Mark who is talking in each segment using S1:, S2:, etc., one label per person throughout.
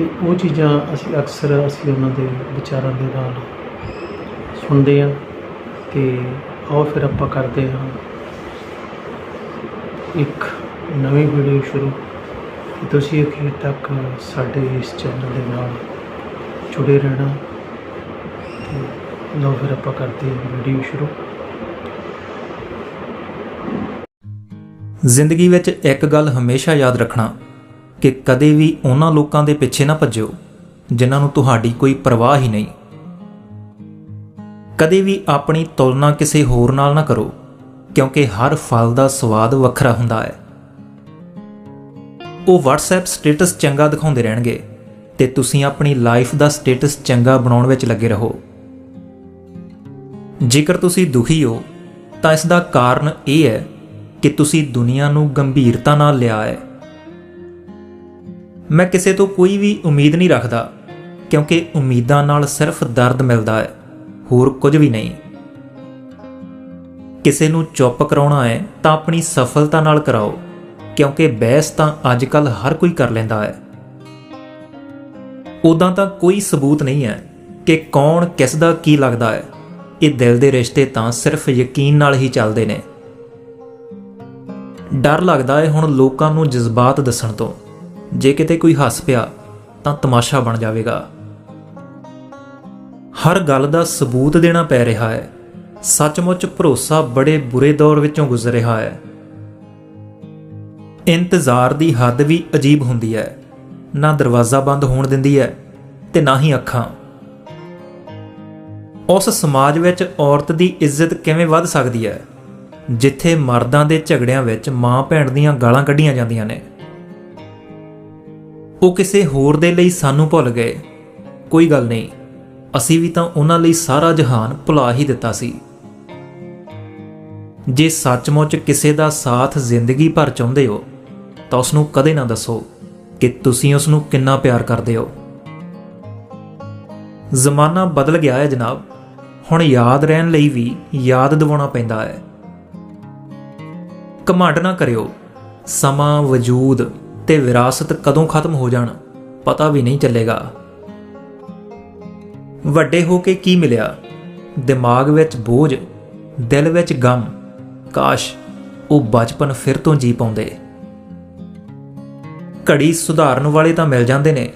S1: ਤੇ ਉਹ ਚੀਜ਼ਾਂ ਅਸੀਂ ਅਕਸਰ ਅਸੀਂ ਉਹਨਾਂ ਦੇ ਵਿਚਾਰਾਂ ਦੇ ਨਾਲ ਸੁਣਦੇ ਹਾਂ ਤੇ ਆਓ ਫਿਰ ਆਪਾਂ ਕਰਦੇ ਹਾਂ ਇੱਕ ਨਵੀਂ ਵੀਡੀਓ ਸ਼ੁਰੂ। ਤੁਸੀਂ ਅਖੀਰ ਤੱਕ ਸਾਡੇ ਇਸ ਚੈਨਲ ਦੇ ਨਾਲ ਜੁੜੇ ਰਹਿਣਾ। ਤੇ ਲਓ ਫਿਰ ਆਪਾਂ ਕਰਦੇ ਹਾਂ ਵੀਡੀਓ ਸ਼ੁਰੂ।
S2: ਜ਼ਿੰਦਗੀ ਵਿੱਚ ਇੱਕ ਗੱਲ ਹਮੇਸ਼ਾ ਯਾਦ ਰੱਖਣਾ ਕਿ ਕਦੇ ਵੀ ਉਹਨਾਂ ਲੋਕਾਂ ਦੇ ਪਿੱਛੇ ਨਾ ਭੱਜੋ ਜਿਨ੍ਹਾਂ ਨੂੰ ਤੁਹਾਡੀ ਕੋਈ ਪਰਵਾਹ ਹੀ ਨਹੀਂ। ਕਦੇ ਵੀ ਆਪਣੀ ਤੁਲਨਾ ਕਿਸੇ ਹੋਰ ਨਾਲ ਨਾ ਕਰੋ, ਕਿਉਂਕਿ ਹਰ ਫਲ ਦਾ ਸਵਾਦ ਵੱਖਰਾ ਹੁੰਦਾ ਹੈ। ਉਹ WhatsApp ਸਟੇਟਸ ਚੰਗਾ ਦਿਖਾਉਂਦੇ ਰਹਿਣਗੇ ਤੇ ਤੁਸੀਂ ਆਪਣੀ ਲਾਈਫ ਦਾ ਸਟੇਟਸ ਚੰਗਾ ਬਣਾਉਣ ਵਿੱਚ ਲੱਗੇ ਰਹੋ। ਜੇਕਰ ਤੁਸੀਂ ਦੁਖੀ ਹੋ, ਤਾਂ ਇਸ ਦਾ ਕਾਰਨ ਇਹ ਹੈ ਕਿ ਤੁਸੀਂ ਦੁਨੀਆ ਨੂੰ ਗੰਭੀਰਤਾ ਨਾਲ ਲਿਆ ਹੈ। ਮੈਂ ਕਿਸੇ ਤੋਂ ਕੋਈ ਵੀ ਉਮੀਦ ਨਹੀਂ ਰੱਖਦਾ, ਕਿਉਂਕਿ ਉਮੀਦਾਂ ਨਾਲ ਸਿਰਫ ਦਰਦ ਮਿਲਦਾ ਹੈ, ਹੋਰ ਕੁਝ ਵੀ ਨਹੀਂ। ਕਿਸੇ ਨੂੰ ਚੁੱਪ ਕਰਾਉਣਾ ਹੈ ਤਾਂ ਆਪਣੀ ਸਫਲਤਾ ਨਾਲ ਕਰਾਓ, ਕਿਉਂਕਿ ਬਹਿਸ ਤਾਂ ਅੱਜਕੱਲ ਹਰ ਕੋਈ ਕਰ ਲੈਂਦਾ ਹੈ। ਉਦਾਂ ਤਾਂ ਕੋਈ ਸਬੂਤ ਨਹੀਂ ਹੈ ਕਿ ਕੌਣ ਕਿਸ ਦਾ ਕੀ ਲੱਗਦਾ ਹੈ। ਇਹ ਦਿਲ ਦੇ ਰਿਸ਼ਤੇ ਤਾਂ ਸਿਰਫ ਯਕੀਨ ਨਾਲ ਹੀ ਚੱਲਦੇ ਨੇ। ਡਰ ਲੱਗਦਾ ਹੈ ਹੁਣ ਲੋਕਾਂ ਨੂੰ ਜਜ਼ਬਾਤ ਦੱਸਣ ਤੋਂ। ਜੇ ਕਿਤੇ ਕੋਈ ਹੱਸ ਪਿਆ, ਤਾਂ ਤਮਾਸ਼ਾ ਬਣ ਜਾਵੇਗਾ। ਹਰ ਗੱਲ ਦਾ ਸਬੂਤ ਦੇਣਾ ਪੈ ਰਿਹਾ ਹੈ। ਸੱਚਮੁੱਚ ਭਰੋਸਾ ਬੜੇ ਬੁਰੇ ਦੌਰ ਵਿੱਚੋਂ ਗੁਜ਼ਰ ਰਿਹਾ ਹੈ। ਇੰਤਜ਼ਾਰ ਦੀ ਹੱਦ ਵੀ ਅਜੀਬ ਹੁੰਦੀ ਹੈ। ਨਾ ਦਰਵਾਜ਼ਾ ਬੰਦ ਹੋਣ ਦਿੰਦੀ ਹੈ ਤੇ ਨਾ ਹੀ ਅੱਖਾਂ। ਉਸ ਸਮਾਜ ਵਿੱਚ ਔਰਤ ਦੀ ਇੱਜ਼ਤ ਕਿਵੇਂ ਵੱਧ ਸਕਦੀ ਹੈ? ਜਿੱਥੇ ਮਰਦਾਂ ਦੇ ਝਗੜਿਆਂ ਵਿੱਚ ਮਾਂ ਭੈਣ ਦੀਆਂ ਗਾਲਾਂ ਕੱਢੀਆਂ ਜਾਂਦੀਆਂ ਨੇ। ਉਹ ਕਿਸੇ ਹੋਰ ਦੇ ਲਈ ਸਾਨੂੰ ਭੁੱਲ ਗਏ। ਕੋਈ ਗੱਲ ਨਹੀਂ, ਅਸੀਂ ਵੀ ਤਾਂ ਉਹਨਾਂ ਲਈ ਸਾਰਾ ਜਹਾਨ ਭੁਲਾ ਹੀ ਦਿੱਤਾ ਸੀ। ਜੇ ਸੱਚਮੁੱਚ ਕਿਸੇ ਦਾ ਸਾਥ ਜ਼ਿੰਦਗੀ ਭਰ ਚਾਹੁੰਦੇ ਹੋ, ਤਾਂ ਉਸ ਨੂੰ ਕਦੇ ਨਾ ਦੱਸੋ ਕਿ ਤੁਸੀਂ ਉਸ ਨੂੰ ਕਿੰਨਾ ਪਿਆਰ ਕਰਦੇ ਹੋ। ਜ਼ਮਾਨਾ ਬਦਲ ਗਿਆ ਹੈ ਜਨਾਬ। ਹੁਣ ਯਾਦ ਰਹਿਣ ਲਈ ਵੀ ਯਾਦ ਦਿਵਾਉਣਾ ਪੈਂਦਾ ਹੈ। ਘਮੰਡ ਨਾ ਕਰਿਓ। ਸਮਾਂ ਵਜੂਦ। ਤੇ ਵਿਰਾਸਤ ਕਦੋਂ ਖਤਮ ਹੋ ਜਾਣ, ਪਤਾ ਵੀ ਨਹੀਂ ਚੱਲੇਗਾ। ਵੱਡੇ ਹੋ ਕੇ ਕੀ ਮਿਲਿਆ? ਦਿਮਾਗ ਵਿੱਚ ਬੋਝ, ਦਿਲ ਵਿੱਚ ਗਮ, ਕਾਸ਼ ਉਹ ਬਚਪਨ ਫਿਰ ਤੋਂ ਜੀ ਪਾਉਂਦੇ। ਘੜੀ ਸੁਧਾਰਨ ਵਾਲੇ ਤਾਂ ਮਿਲ ਜਾਂਦੇ ਨੇ,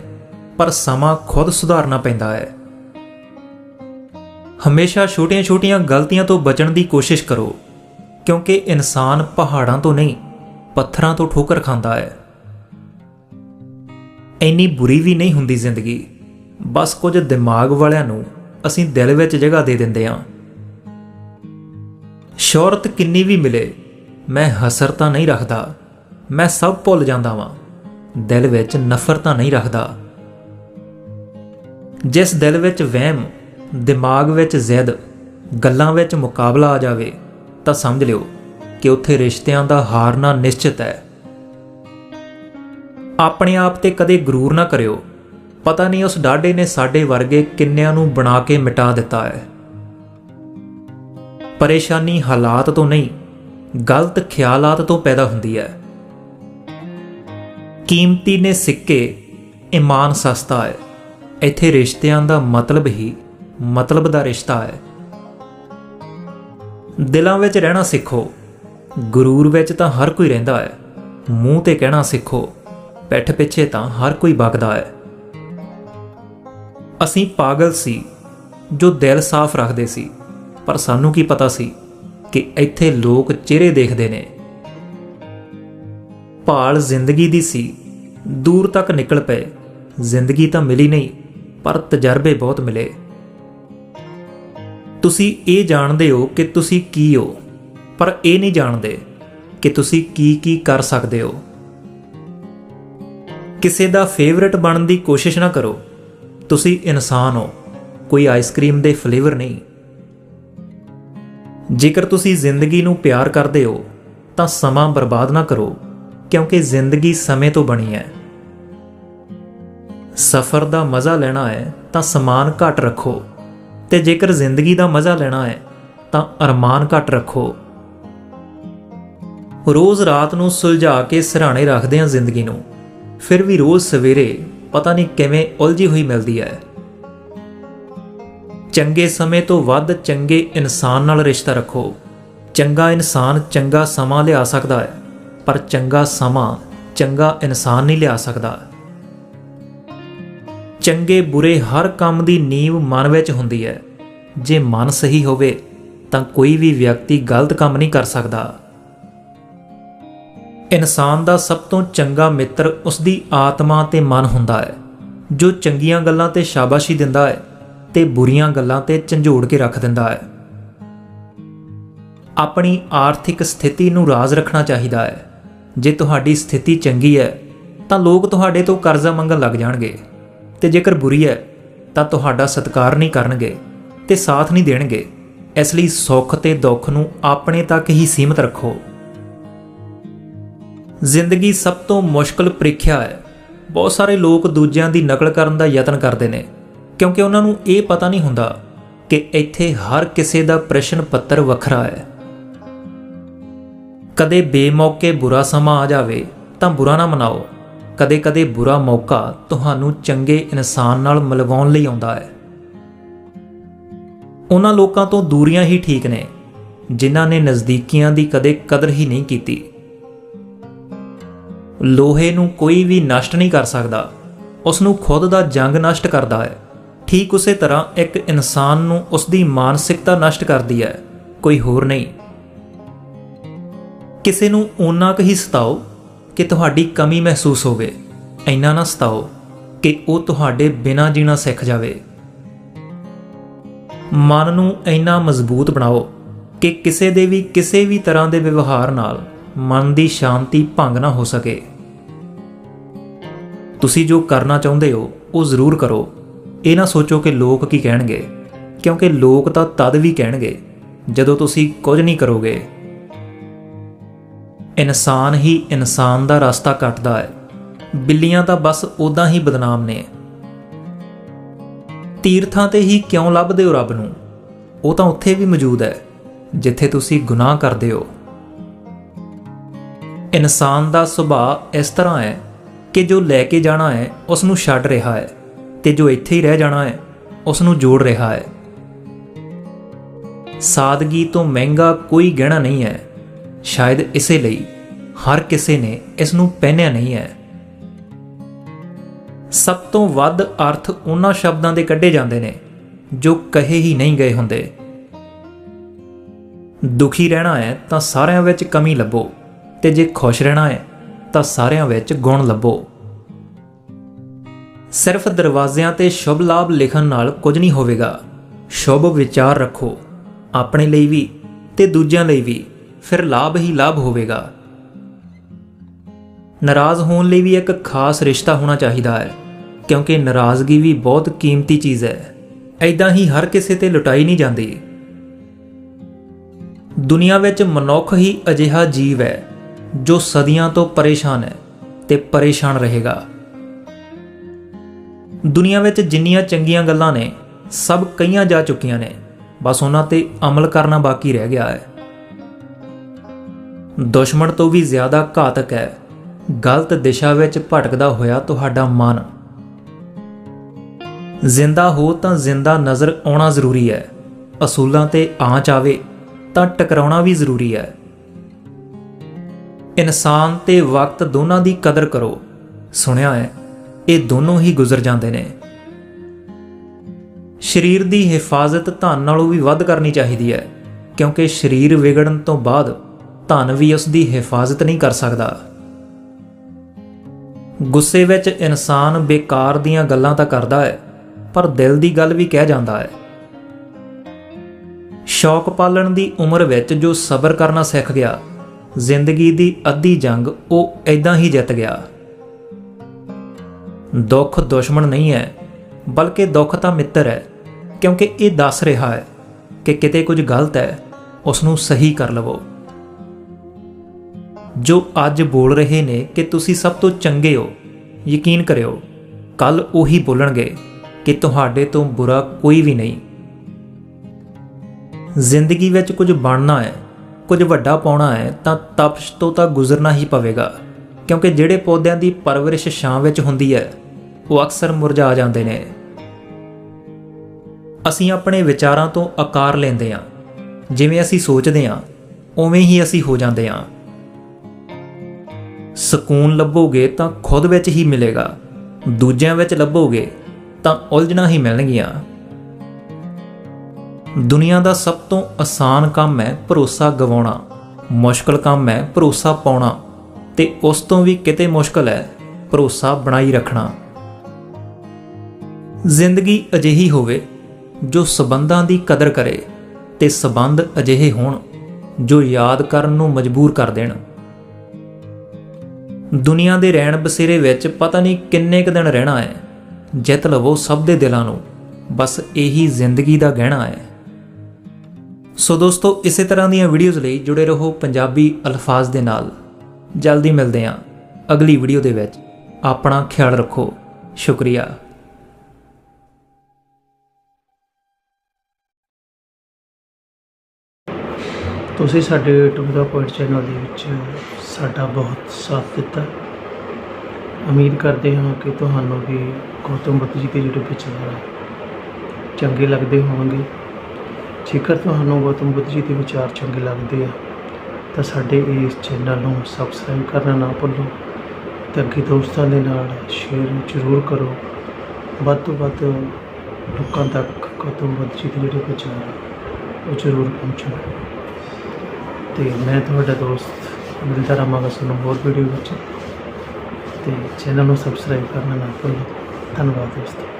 S2: ਪਰ ਸਮਾਂ ਖੁਦ ਸੁਧਾਰਨਾ ਪੈਂਦਾ ਹੈ। ਹਮੇਸ਼ਾ ਛੋਟੀਆਂ-ਛੋਟੀਆਂ ਗਲਤੀਆਂ ਤੋਂ ਬਚਣ ਦੀ ਕੋਸ਼ਿਸ਼ ਕਰੋ, ਕਿਉਂਕਿ ਇਨਸਾਨ ਪਹਾੜਾਂ ਤੋਂ ਨਹੀਂ, ਪੱਥਰਾਂ ਤੋਂ ਠੋਕਰ ਖਾਂਦਾ ਹੈ। ਇੰਨੀ ਬੁਰੀ ਵੀ ਨਹੀਂ ਹੁੰਦੀ ਜ਼ਿੰਦਗੀ। ਬਸ ਕੁਝ ਦਿਮਾਗ ਵਾਲਿਆਂ ਨੂੰ ਅਸੀਂ ਦਿਲ ਵਿੱਚ ਜਗ੍ਹਾ ਦੇ ਦਿੰਦੇ ਹਾਂ। ਸ਼ੌਹਰਤ ਕਿੰਨੀ ਵੀ ਮਿਲੇ, ਮੈਂ ਹਸਰ ਤਾਂ ਨਹੀਂ ਰੱਖਦਾ। ਮੈਂ ਸਭ ਭੁੱਲ ਜਾਂਦਾ ਵਾਂ। ਦਿਲ ਵਿੱਚ ਨਫ਼ਰਤਾ ਨਹੀਂ ਰੱਖਦਾ। ਜਿਸ ਦਿਲ ਵਿੱਚ ਵਹਿਮ, ਦਿਮਾਗ ਵਿੱਚ ਜ਼ਿੱਦ, ਗੱਲਾਂ ਵਿੱਚ ਮੁਕਾਬਲਾ ਆ ਜਾਵੇ, ਤਾਂ ਸਮਝ ਲਿਓ ਕਿ ਉੱਥੇ ਰਿਸ਼ਤਿਆਂ ਦਾ ਹਾਰਨਾ ਨਿਸ਼ਚਿਤ ਹੈ। ਆਪਣੇ ਆਪ ਤੇ ਕਦੇ ਗਰੂਰ ਨਾ ਕਰਿਓ। ਪਤਾ ਨਹੀਂ ਉਸ ਡਾਢੇ ਨੇ ਸਾਡੇ ਵਰਗੇ ਕਿੰਨਿਆਂ ਨੂੰ ਬਣਾ ਕੇ ਮਿਟਾ ਦਿੱਤਾ ਹੈ। ਪਰੇਸ਼ਾਨੀ ਹਾਲਾਤ ਤੋਂ ਨਹੀਂ, ਗਲਤ ਖਿਆਲਾਤ ਤੋਂ ਪੈਦਾ ਹੁੰਦੀ ਹੈ। ਕੀਮਤੀ ਨੇ ਸਿੱਕੇ, ਇਮਾਨ ਸਸਤਾ ਹੈ। ਇੱਥੇ ਰਿਸ਼ਤਿਆਂ ਦਾ ਮਤਲਬ ਹੀ ਮਤਲਬ ਦਾ ਰਿਸ਼ਤਾ ਹੈ। ਦਿਲਾਂ ਵਿੱਚ ਰਹਿਣਾ ਸਿੱਖੋ। ਗਰੂਰ ਵਿੱਚ ਤਾਂ ਹਰ ਕੋਈ ਰਹਿੰਦਾ ਹੈ। ਮੂੰਹ ਤੇ ਕਹਿਣਾ ਸਿੱਖੋ। ਪਿੱਠ ਪਿੱਛੇ ਤਾਂ ਹਰ ਕੋਈ ਬਗਦਾ ਹੈ। ਅਸੀਂ ਪਾਗਲ ਸੀ, ਜੋ ਦਿਲ ਸਾਫ਼ ਰੱਖਦੇ ਸੀ, ਪਰ ਸਾਨੂੰ ਕੀ ਪਤਾ ਸੀ ਕਿ ਇੱਥੇ ਲੋਕ ਚਿਹਰੇ ਦੇਖਦੇ ਨੇ। ਭਾਲ ਜ਼ਿੰਦਗੀ ਦੀ ਸੀ, ਦੂਰ ਤੱਕ ਨਿਕਲ ਪਏ। ਜ਼ਿੰਦਗੀ ਤਾਂ ਮਿਲੀ ਨਹੀਂ, ਪਰ ਤਜਰਬੇ ਬਹੁਤ ਮਿਲੇ। ਤੁਸੀਂ ਇਹ ਜਾਣਦੇ ਹੋ ਕਿ ਤੁਸੀਂ ਕੀ ਹੋ, ਪਰ ਇਹ ਨਹੀਂ ਜਾਣਦੇ ਕਿ ਤੁਸੀਂ ਕੀ ਕੀ ਕਰ ਸਕਦੇ ਹੋ। ਕਿਸੇ ਦਾ ਫੇਵਰਿਟ ਬਣਨ ਦੀ ਕੋਸ਼ਿਸ਼ ਨਾ ਕਰੋ। ਤੁਸੀਂ ਇਨਸਾਨ ਹੋ। ਕੋਈ ਆਈਸਕ੍ਰੀਮ ਦੇ ਫਲੇਵਰ ਨਹੀਂ। ਜੇਕਰ ਤੁਸੀਂ ਜ਼ਿੰਦਗੀ ਨੂੰ ਪਿਆਰ ਕਰਦੇ ਹੋ, ਤਾਂ ਸਮਾਂ ਬਰਬਾਦ ਨਾ ਕਰੋ, ਕਿਉਂਕਿ ਜ਼ਿੰਦਗੀ ਸਮੇਂ ਤੋਂ ਬਣੀ ਹੈ। ਸਫ਼ਰ ਦਾ ਮਜ਼ਾ ਲੈਣਾ ਹੈ, ਤਾਂ ਸਮਾਨ ਘੱਟ ਰੱਖੋ। ਤੇ ਜੇਕਰ ਜ਼ਿੰਦਗੀ ਦਾ ਮਜ਼ਾ ਲੈਣਾ ਹੈ, ਤਾਂ ਅਰਮਾਨ ਘੱਟ ਰੱਖੋ। ਰੋਜ਼ ਰਾਤ ਨੂੰ ਸੁਲਝਾ ਕੇ ਸਿਰਹਾਣੇ ਰੱਖਦੇ ਹਾਂ ਜ਼ਿੰਦਗੀ ਨੂੰ। ਫਿਰ ਵੀ ਰੋਜ਼ ਸਵੇਰੇ ਪਤਾ ਨਹੀਂ ਕਿਵੇਂ ਉਲਝੀ ਹੋਈ ਮਿਲਦੀ ਹੈ। ਚੰਗੇ ਸਮੇਂ ਤੋਂ ਵੱਧ ਚੰਗੇ ਇਨਸਾਨ ਨਾਲ ਰਿਸ਼ਤਾ ਰੱਖੋ। ਚੰਗਾ ਇਨਸਾਨ ਚੰਗਾ ਸਮਾਂ ਲਿਆ ਸਕਦਾ ਹੈ, ਪਰ ਚੰਗਾ ਸਮਾਂ ਚੰਗਾ ਇਨਸਾਨ ਨਹੀਂ ਲਿਆ ਸਕਦਾ। ਚੰਗੇ ਬੁਰੇ ਹਰ ਕੰਮ ਦੀ ਨੀਂਵ ਮਨ ਵਿੱਚ ਹੁੰਦੀ ਹੈ। ਜੇ ਮਨ ਸਹੀ ਹੋਵੇ, ਤਾਂ ਕੋਈ ਵੀ ਵਿਅਕਤੀ ਗਲਤ ਕੰਮ ਨਹੀਂ ਕਰ ਸਕਦਾ। ਇਨਸਾਨ ਦਾ ਸਭ ਤੋਂ ਚੰਗਾ ਮਿੱਤਰ ਉਸ ਦੀ ਆਤਮਾ ਤੇ ਮਨ ਹੁੰਦਾ ਹੈ, ਜੋ ਚੰਗੀਆਂ ਗੱਲਾਂ ਤੇ ਸ਼ਾਬਾਸ਼ੀ ਦਿੰਦਾ ਹੈ ਤੇ ਬੁਰੀਆਂ ਗੱਲਾਂ ਤੇ ਝੰਜੋੜ ਕੇ ਰੱਖ ਦਿੰਦਾ ਹੈ। ਆਪਣੀ ਆਰਥਿਕ ਸਥਿਤੀ ਨੂੰ ਰਾਜ਼ ਰੱਖਣਾ ਚਾਹੀਦਾ ਹੈ। ਜੇ ਤੁਹਾਡੀ ਸਥਿਤੀ ਚੰਗੀ ਹੈ, ਤਾਂ ਲੋਕ ਤੁਹਾਡੇ ਤੋਂ ਕਰਜ਼ਾ ਮੰਗਣ ਲੱਗ ਜਾਣਗੇ ਤੇ ਜੇਕਰ ਬੁਰੀ ਹੈ, ਤਾਂ ਤੁਹਾਡਾ ਸਤਿਕਾਰ ਨਹੀਂ ਕਰਨਗੇ ਤੇ ਸਾਥ ਨਹੀਂ ਦੇਣਗੇ। ਇਸ ਲਈ ਸੁੱਖ ਤੇ ਦੁੱਖ ਨੂੰ ਆਪਣੇ ਤੱਕ ਹੀ ਸੀਮਤ ਰੱਖੋ। ਜ਼ਿੰਦਗੀ ਸਭ ਤੋਂ ਮੁਸ਼ਕਲ ਪ੍ਰੀਖਿਆ ਹੈ। ਬਹੁਤ ਸਾਰੇ ਲੋਕ ਦੂਜਿਆਂ ਦੀ ਨਕਲ ਕਰਨ ਦਾ ਯਤਨ ਕਰਦੇ ਨੇ, ਕਿਉਂਕਿ ਉਹਨਾਂ ਨੂੰ ਇਹ ਪਤਾ ਨਹੀਂ ਹੁੰਦਾ ਕਿ ਇੱਥੇ ਹਰ ਕਿਸੇ ਦਾ ਪ੍ਰਸ਼ਨ ਪੱਤਰ ਵੱਖਰਾ ਹੈ। ਕਦੇ ਬੇਮੌਕੇ ਬੁਰਾ ਸਮਾਂ ਆ ਜਾਵੇ ਤਾਂ ਬੁਰਾ ਨਾ ਮਨਾਓ। ਕਦੇ-ਕਦੇ ਬੁਰਾ ਮੌਕਾ ਤੁਹਾਨੂੰ ਚੰਗੇ ਇਨਸਾਨ ਨਾਲ ਮਿਲਵਾਉਣ ਲਈ ਆਉਂਦਾ ਹੈ। ਉਹਨਾਂ ਲੋਕਾਂ ਤੋਂ ਦੂਰੀਆਂ ਹੀ ਠੀਕ ਨੇ, ਜਿਨ੍ਹਾਂ ਨੇ ਨਜ਼ਦੀਕੀਆਂ ਦੀ ਕਦੇ ਕਦਰ ਹੀ ਨਹੀਂ ਕੀਤੀ। ਲੋਹੇ ਨੂੰ ਕੋਈ ਵੀ ਨਸ਼ਟ ਨਹੀਂ ਕਰ ਸਕਦਾ। ਉਸ ਨੂੰ ਖੁਦ ਦਾ ਜੰਗ ਨਸ਼ਟ ਕਰਦਾ ਹੈ। ਠੀਕ ਉਸੇ ਤਰ੍ਹਾਂ ਇੱਕ ਇਨਸਾਨ ਨੂੰ ਉਸ ਦੀ ਮਾਨਸਿਕਤਾ ਨਸ਼ਟ ਕਰਦੀ ਹੈ। ਕੋਈ ਹੋਰ ਨਹੀਂ। ਕਿਸੇ ਨੂੰ ਓਨਾ ਕੁ ਹੀ ਸਤਾਓ ਕਿ ਤੁਹਾਡੀ ਕਮੀ ਮਹਿਸੂਸ ਹੋਵੇ। ਇੰਨਾ ਨਾ ਸਤਾਓ ਕਿ ਉਹ ਤੁਹਾਡੇ ਬਿਨਾਂ ਜੀਣਾ ਸਿੱਖ ਜਾਵੇ। ਮਨ ਨੂੰ ਇੰਨਾ ਮਜ਼ਬੂਤ ਬਣਾਓ ਕਿ ਕਿਸੇ ਦੇ ਵੀ ਕਿਸੇ ਵੀ ਤਰ੍ਹਾਂ ਦੇ ਵਿਵਹਾਰ ਨਾਲ ਮਨ ਦੀ ਸ਼ਾਂਤੀ ਭੰਗ ਨਾ ਹੋ ਸਕੇ। ਤੁਸੀਂ ਜੋ ਕਰਨਾ ਚਾਹੁੰਦੇ ਹੋ, ਉਹ ਜ਼ਰੂਰ ਕਰੋ। ਇਹ ਨਾ ਸੋਚੋ ਕਿ ਲੋਕ ਕੀ ਕਹਿਣਗੇ, ਕਿਉਂਕਿ ਲੋਕ ਤਾਂ ਤਦ ਵੀ ਕਹਿਣਗੇ, ਜਦੋਂ ਤੁਸੀਂ ਕੁਝ ਨਹੀਂ ਕਰੋਗੇ। ਇਨਸਾਨ ਹੀ ਇਨਸਾਨ ਦਾ ਰਸਤਾ ਕੱਟਦਾ ਹੈ। ਬਿੱਲੀਆਂ ਤਾਂ ਬਸ ਉਦਾਂ ਹੀ ਬਦਨਾਮ ਨੇ। ਤੀਰਥਾਂ ਤੇ ਹੀ ਕਿਉਂ ਲੱਭਦੇ ਹੋ ਰੱਬ ਨੂੰ? ਉਹ ਤਾਂ ਉੱਥੇ ਵੀ ਮੌਜੂਦ ਹੈ, ਜਿੱਥੇ ਤੁਸੀਂ ਗੁਨਾਹ ਕਰਦੇ ਹੋ। ਇਨਸਾਨ ਦਾ ਸੁਭਾਅ ਇਸ ਤਰ੍ਹਾਂ ਹੈ ਕਿ ਜੋ ਲੈ ਕੇ ਜਾਣਾ ਹੈ ਉਸ ਨੂੰ ਛੱਡ ਰਿਹਾ ਹੈ ਤੇ ਜੋ ਇੱਥੇ ਹੀ ਰਹਿ ਜਾਣਾ ਹੈ ਉਸ ਨੂੰ ਜੋੜ ਰਿਹਾ ਹੈ। ਸਾਦਗੀ ਤੋਂ ਮਹਿੰਗਾ ਕੋਈ ਗਹਿਣਾ ਨਹੀਂ ਹੈ। ਸ਼ਾਇਦ ਇਸੇ ਲਈ ਹਰ ਕਿਸੇ ਨੇ ਇਸ ਨੂੰ ਪਹਿਨਿਆ ਨਹੀਂ ਹੈ। ਸਭ ਤੋਂ ਵੱਧ ਅਰਥ ਉਹਨਾਂ ਸ਼ਬਦਾਂ ਦੇ ਕੱਢੇ ਜਾਂਦੇ ਨੇ, ਜੋ ਕਹੇ ਹੀ ਨਹੀਂ ਗਏ ਹੁੰਦੇ। ਦੁਖੀ ਰਹਿਣਾ ਹੈ ਤਾਂ ਸਾਰਿਆਂ ਵਿੱਚ ਕਮੀ ਲੱਭੋ ਤੇ ਜੇ ਖੁਸ਼ ਰਹਿਣਾ ਹੈ ਤਾਂ ਸਾਰਿਆਂ ਵਿੱਚ ਗੁਣ ਲੱਭੋ। ਸਿਰਫ ਦਰਵਾਜ਼ਿਆਂ ਤੇ ਸ਼ੁਭ ਲਾਭ ਲਿਖਣ ਨਾਲ ਕੁਝ ਨਹੀਂ ਹੋਵੇਗਾ। ਸ਼ੁਭ ਵਿਚਾਰ ਰੱਖੋ। ਆਪਣੇ ਲਈ ਵੀ ਤੇ ਦੂਜਿਆਂ ਲਈ ਵੀ ਫਿਰ ਲਾਭ ਹੀ ਲਾਭ ਹੋਵੇਗਾ। ਨਾਰਾਜ਼ ਹੋਣ ਲਈ ਵੀ ਇੱਕ ਖਾਸ ਰਿਸ਼ਤਾ ਹੋਣਾ ਚਾਹੀਦਾ ਹੈ, ਕਿਉਂਕਿ ਨਾਰਾਜ਼ਗੀ ਵੀ ਬਹੁਤ ਕੀਮਤੀ ਚੀਜ਼ ਹੈ। ਐਦਾਂ ਹੀ ਹਰ ਕਿਸੇ ਤੇ ਲੁਟਾਈ ਨਹੀਂ ਜਾਂਦੀ। ਦੁਨੀਆ ਵਿੱਚ ਮਨੁੱਖ ਹੀ ਅਜਿਹਾ ਜੀਵ ਹੈ, ਜੋ ਸਦੀਆਂ ਤੋਂ ਪਰੇਸ਼ਾਨ ਹੈ ਤੇ ਪਰੇਸ਼ਾਨ ਰਹੇਗਾ। ਦੁਨੀਆ ਵਿੱਚ ਜਿੰਨੀਆਂ ਚੰਗੀਆਂ ਗੱਲਾਂ ਨੇ, ਸਭ ਕਈਆਂ ਜਾ ਚੁੱਕੀਆਂ ਨੇ। ਬਸ ਉਹਨਾਂ ਤੇ ਅਮਲ ਕਰਨਾ ਬਾਕੀ ਰਹਿ ਗਿਆ ਹੈ। ਦੁਸ਼ਮਣ ਤੋਂ ਵੀ ਜ਼ਿਆਦਾ ਘਾਤਕ ਹੈ। ਗਲਤ ਦਿਸ਼ਾ ਵਿੱਚ ਭਟਕਦਾ ਹੋਇਆ ਤੁਹਾਡਾ ਮਨ। ਜ਼ਿੰਦਾ ਹੋ ਤਾਂ ਜ਼ਿੰਦਾ ਨਜ਼ਰ ਆਉਣਾ ਜ਼ਰੂਰੀ ਹੈ। ਅਸੂਲਾਂ ਤੇ ਆਂਚ ਆਵੇ ਤਾਂ ਟਕਰਾਉਣਾ ਵੀ ਜ਼ਰੂਰੀ ਹੈ। ਇਨਸਾਨ ਤੇ ਵਕਤ ਦੋਨਾਂ ਦੀ ਕਦਰ ਕਰੋ। ਸੁਣਿਆ ਹੈ। ਇਹ ਦੋਨੋਂ ਹੀ ਗੁਜ਼ਰ ਜਾਂਦੇ ਨੇ। ਸਰੀਰ ਦੀ ਹਿਫਾਜ਼ਤ ਧਨ ਨਾਲੋਂ ਵੀ ਵੱਧ ਕਰਨੀ ਚਾਹੀਦੀ ਹੈ, ਕਿਉਂਕਿ ਸਰੀਰ ਵਿਗੜਨ ਤੋਂ ਬਾਅਦ ਧਨ ਵੀ ਉਸ ਦੀ ਹਿਫਾਜ਼ਤ ਨਹੀਂ ਕਰ ਸਕਦਾ। ਗੁੱਸੇ ਵਿੱਚ ਇਨਸਾਨ ਬੇਕਾਰ ਦੀਆਂ ਗੱਲਾਂ ਤਾਂ ਕਰਦਾ ਹੈ, ਪਰ ਦਿਲ ਦੀ ਗੱਲ ਵੀ ਕਹਿ ਜਾਂਦਾ ਹੈ। ਸ਼ੌਕ ਪਾਲਣ ਦੀ ਉਮਰ ਵਿੱਚ ਜੋ ਸਬਰ ਕਰਨਾ ਸਿੱਖ ਗਿਆ, ਜ਼ਿੰਦਗੀ ਦੀ ਅੱਧੀ ਜੰਗ ਉਹ ਐਦਾਂ ਹੀ ਜਿੱਤ ਗਿਆ। ਦੁੱਖ ਦੁਸ਼ਮਣ ਨਹੀਂ ਹੈ, ਬਲਕਿ ਦੁੱਖ ਤਾਂ ਮਿੱਤਰ ਹੈ, ਕਿਉਂਕਿ ਇਹ ਦੱਸ ਰਿਹਾ ਹੈ ਕਿ ਕਿਤੇ ਕੁਝ ਗਲਤ ਹੈ ਉਸ ਨੂੰ ਸਹੀ ਕਰ ਲਵੋ। ਜੋ ਅੱਜ ਬੋਲ ਰਹੇ ਨੇ ਕਿ ਤੁਸੀਂ ਸਭ ਤੋਂ ਚੰਗੇ ਹੋ, ਯਕੀਨ ਕਰਿਓ ਕੱਲ ਉਹੀ ਬੋਲਣਗੇ ਕਿ ਤੁਹਾਡੇ ਤੋਂ ਬੁਰਾ ਕੋਈ ਵੀ ਨਹੀਂ। ਜ਼ਿੰਦਗੀ ਵਿੱਚ ਕੁਝ ਬਣਨਾ ਹੈ, ਕੁਝ ਵੱਡਾ ਪਾਉਣਾ ਹੈ, ਤਾਂ ਤਪਸ਼ ਤੋਂ ਤਾਂ ਗੁਜ਼ਰਨਾ ਹੀ ਪਵੇਗਾ, ਕਿਉਂਕਿ ਜਿਹੜੇ ਪੌਦਿਆਂ ਦੀ ਪਰਵਰਿਸ਼ ਛਾਂ ਵਿੱਚ ਹੁੰਦੀ ਹੈ ਉਹ ਅਕਸਰ ਮੁਰਝਾ ਜਾਂਦੇ ਨੇ। ਅਸੀਂ ਆਪਣੇ ਵਿਚਾਰਾਂ ਤੋਂ ਆਕਾਰ ਲੈਂਦੇ ਹਾਂ। ਜਿਵੇਂ ਅਸੀਂ ਸੋਚਦੇ ਹਾਂ, ਉਵੇਂ ਹੀ ਅਸੀਂ ਹੋ ਜਾਂਦੇ ਹਾਂ। ਸਕੂਨ ਲੱਭੋਗੇ ਤਾਂ ਖੁਦ ਵਿੱਚ ਹੀ ਮਿਲੇਗਾ। ਦੂਜਿਆਂ ਵਿੱਚ ਲੱਭੋਗੇ ਤਾਂ ਉਲਝਣਾ ਹੀ ਮਿਲਣਗੀਆਂ। ਦੁਨੀਆ ਦਾ ਸਭ ਤੋਂ ਆਸਾਨ ਕੰਮ ਹੈ ਭਰੋਸਾ ਗਵਾਉਣਾ। ਮੁਸ਼ਕਲ ਕੰਮ ਹੈ ਭਰੋਸਾ ਪਾਉਣਾ। ਤੇ ਉਸ ਤੋਂ ਵੀ ਕਿਤੇ ਮੁਸ਼ਕਲ ਹੈ ਭਰੋਸਾ ਬਣਾਈ ਰੱਖਣਾ। ਜ਼ਿੰਦਗੀ ਅਜਿਹੀ ਹੋਵੇ ਜੋ ਸਬੰਧਾਂ ਦੀ ਕਦਰ ਕਰੇ ਤੇ ਸਬੰਧ ਅਜਿਹੇ ਹੋਣ ਜੋ ਯਾਦ ਕਰਨ ਨੂੰ ਮਜਬੂਰ ਕਰ ਦੇਣ। ਦੁਨੀਆ ਦੇ ਰਹਿਣ ਬਸੇਰੇ ਵਿੱਚ ਪਤਾ ਨਹੀਂ ਕਿੰਨੇ ਕੁ ਦਿਨ ਰਹਿਣਾ ਹੈ। ਜਿੱਤ ਲਵੋ ਸਭ ਦੇ ਦਿਲਾਂ ਨੂੰ, ਬਸ ਇਹੀ ਜ਼ਿੰਦਗੀ ਦਾ ਗਹਿਣਾ ਹੈ। ਸੋ ਦੋਸਤੋ, ਇਸੇ ਤਰ੍ਹਾਂ ਦੀਆਂ ਵੀਡੀਓਜ਼ ਲਈ ਜੁੜੇ ਰਹੋ ਪੰਜਾਬੀ ਅਲਫਾਜ਼ ਦੇ ਨਾਲ। ਜਲਦੀ ਮਿਲਦੇ ਹਾਂ ਅਗਲੀ ਵੀਡੀਓ ਦੇ ਵਿੱਚ। ਆਪਣਾ ਖਿਆਲ ਰੱਖੋ। ਸ਼ੁਕਰੀਆ।
S1: ਤੁਸੀਂ ਸਾਡੇ YouTube ਦਾ ਪੁਆਇੰਟ ਚੈਨਲ ਦੇ ਵਿੱਚ ਸਾਡਾ ਬਹੁਤ ਸਾਥ ਦਿੱਤਾ। ਉਮੀਦ ਕਰਦੇ ਹਾਂ ਕਿ ਤੁਹਾਨੂੰ ਵੀ ਗੌਤਮ ਬੁੱਧ ਜੀ ਦੇ ਜਿਹੜੇ ਵਿਚਾਰ ਆ, ਚੰਗੇ ਲੱਗਦੇ ਹੋਣਗੇ। ਜੇਕਰ ਤੁਹਾਨੂੰ ਗੌਤਮ ਬੁੱਧ ਜੀ ਦੇ ਵਿਚਾਰ ਚੰਗੇ ਲੱਗਦੇ ਆ ਤਾਂ ਸਾਡੇ ਇਸ ਚੈਨਲ ਨੂੰ ਸਬਸਕ੍ਰਾਈਬ ਕਰਨਾ ਨਾ ਭੁੱਲੋ ਤੇ ਅੱਗੇ ਦੋਸਤਾਂ ਦੇ ਨਾਲ ਸ਼ੇਅਰ ਜ਼ਰੂਰ ਕਰੋ। ਵੱਧ ਤੋਂ ਵੱਧ ਲੋਕਾਂ ਤੱਕ ਗੌਤਮ ਬੁੱਧ ਜੀ ਦੇ ਜਿਹੜੇ ਵਿਚਾਰ ਉਹ ਜ਼ਰੂਰ ਪਹੁੰਚਣ ਤੇ ਮੈਂ ਤੁਹਾਡਾ ਦੋਸਤ ਮਿਲਦਾ ਰਹਾਂਗਾ ਤੁਹਾਨੂੰ ਹੋਰ ਵੀਡੀਓ ਵਿੱਚ ਤੇ ਚੈਨਲ ਨੂੰ ਸਬਸਕ੍ਰਾਈਬ ਕਰਨਾ ਨਾ ਭੁੱਲੋ ਧੰਨਵਾਦ ਦੋਸਤੋ